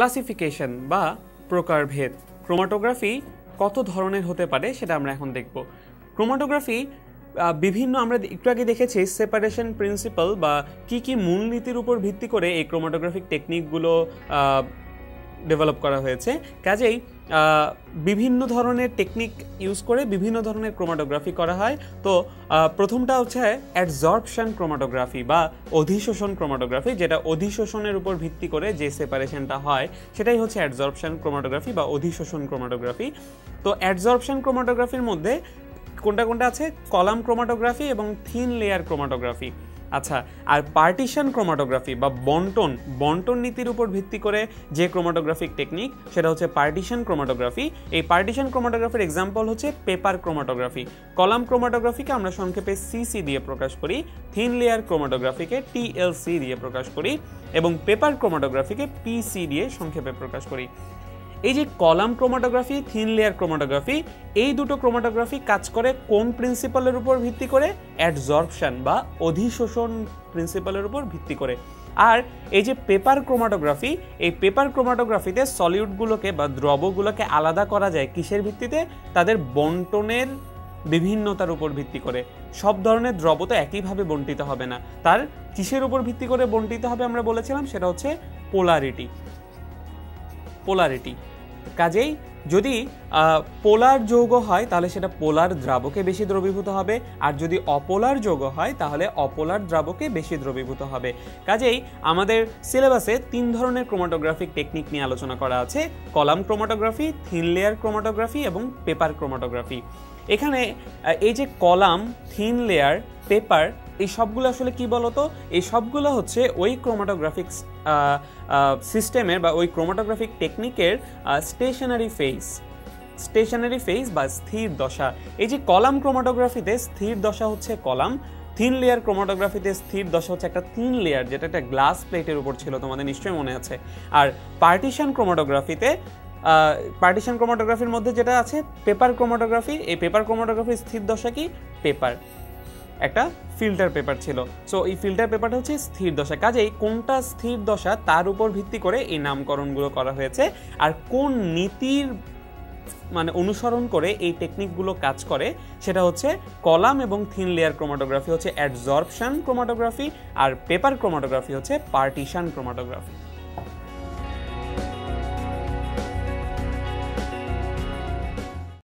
Classification বা প্রকারভেদ। Chromatography কত ধরনের হতে পারে সেটা আমরা এখন দেখব। ক্রোমাটোগ্রাফি বিভিন্ন আমরা একটু আগে দেখেছি সেপারেশন প্রিন্সিপাল বা কি কি মূলনীতির উপর ভিত্তি করে এই ক্রোমাটোগ্রাফিক টেকনিকগুলো ডেভেলপ করা হয়েছে। কাজেই বিভিন্ন ধরনের টেকনিক ইউজ করে বিভিন্ন ধরনের ক্রোমাটোগ্রাফি করা হয়। তো প্রথমটা হচ্ছে অ্যাডজর্পশন ক্রোমাটোগ্রাফি বা অধিশোষণ ক্রোমাটোগ্রাফি যেটা অধিশোষণের উপর ভিত্তি করে যে সেপারেশনটা হয়, সেটাই হচ্ছে অ্যাডজর্পশন ক্রোমাটোগ্রাফি বা অধিশোষণ ক্রোমাটোগ্রাফি তো অ্যাডজর্পশন ক্রোমাটোগ্রাফির মধ্যে কোনটা কোনটা আছে? কলাম ক্রোমাটোগ্রাফি এবং থিন লেয়ার ক্রোমাটোগ্রাফি আচ্ছা আর পার্টিশন ক্রোমাটোগ্রাফি বা বন্টন বন্টন নীতির উপর ভিত্তি করে যে ক্রোমাটোগ্রাফিক টেকনিক সেটা হচ্ছে পার্টিশন ক্রোমাটোগ্রাফি এই পার্টিশন ক্রোমাটোগ্রাফির এক্সাম্পল হচ্ছে পেপার ক্রোমাটোগ্রাফি কলাম ক্রোমাটোগ্রাফিকে আমরা সংক্ষেপে সিসি দিয়ে প্রকাশ করি থিন লেয়ার ক্রোমাটোগ্রাফিকে টিএলসি দিয়ে প্রকাশ করি, এবং পেপার ক্রোমাটোগ্রাফিকে পিসি দিয়ে সংক্ষেপে প্রকাশ করি। এই যে column chromatography, thin layer chromatography, এই দুটো ক্রোমাটোগ্রাফি কাজ করে কোন প্রিন্সিপালের উপর ভিত্তি করে? অ্যাডজর্পশন বা অধিশোষণ প্রিন্সিপালের উপর ভিত্তি করে। আর এই যে পেপার ক্রোমাটোগ্রাফি, এই পেপার ক্রোমাটোগ্রাফিতে সলিউডগুলোকে বা দ্রবগুলোকে আলাদা করা যায় কিসের ভিত্তিতে? তাদের বন্টনের বিভিন্নতার উপর ভিত্তি করে। সব ধরনের দ্রব তো একইভাবে বন্টিত হবে না। তার কিসের উপর ভিত্তি করে বন্টিত হবে আমরা বলেছিলাম? সেটা হচ্ছে পোলারিটি। পোলারিটি। কাজেই যদি পোলার যৌগ হয়, তাহলে সেটা পোলার দ্রাবকে বেশি দ্রবীভূত হবে। আর যদি অপোলার যৌগ হয়, তাহলে অপোলার দ্রাবকে বেশি দ্রবীভূত হবে। কাজেই আমাদের সিলেবাসে তিন ধরনের ক্রোমাটোগ্রাফিক টেকনিক নিয়ে আলোচনা করা আছে। Column chromatography thin layer chromatography এবং পেপার ক্রোমাটোগ্রাফি এখানে এই যে কলাম থিন লেয়ার পেপার এই সবগুলো আসলে কি বলতো? এই সবগুলো হচ্ছে ওই ক্রোমাটোগ্রাফিক সিস্টেমের বা ওই ক্রোমাটোগ্রাফিক টেকনিকের স্টেশনারি ফেজ স্টেশনারি ফেজ বা স্থির দশা। এই যে কলাম ক্রোমাটোগ্রাফিতে স্থির দশা হচ্ছে কলাম থিন লেয়ার ক্রোমাটোগ্রাফিতে স্থির দশা হচ্ছে একটা থিন লেয়ার যেটা একটা গ্লাস প্লেটের উপর ছিল, তোমাদের নিশ্চয়ই মনে আছে। আর পার্টিশন ক্রোমাটোগ্রাফিতে পার্টিশন ক্রোমাটোগ্রাফির মধ্যে যেটা আছে পেপার ক্রোমাটোগ্রাফি এই পেপার ক্রোমাটোগ্রাফির স্থির দশা কি? পেপার একটা ফিল্টার পেপার ছিল। সো এই ফিল্টার পেপারটা হচ্ছে স্থির দশা। কাজেই কোনটা স্থির দশা, তার উপর ভিত্তি করে এই নামকরণগুলো করা হয়েছে। আর কোন নীতির মানে অনুসরণ করে এই টেকনিকগুলো কাজ করে, সেটা হচ্ছে কলাম এবং থিন লেয়ার ক্রোমাটোগ্রাফি হচ্ছে অ্যাডজর্পশন ক্রোমাটোগ্রাফি আর পেপার ক্রোমাটোগ্রাফি হচ্ছে পার্টিশন ক্রোমাটোগ্রাফি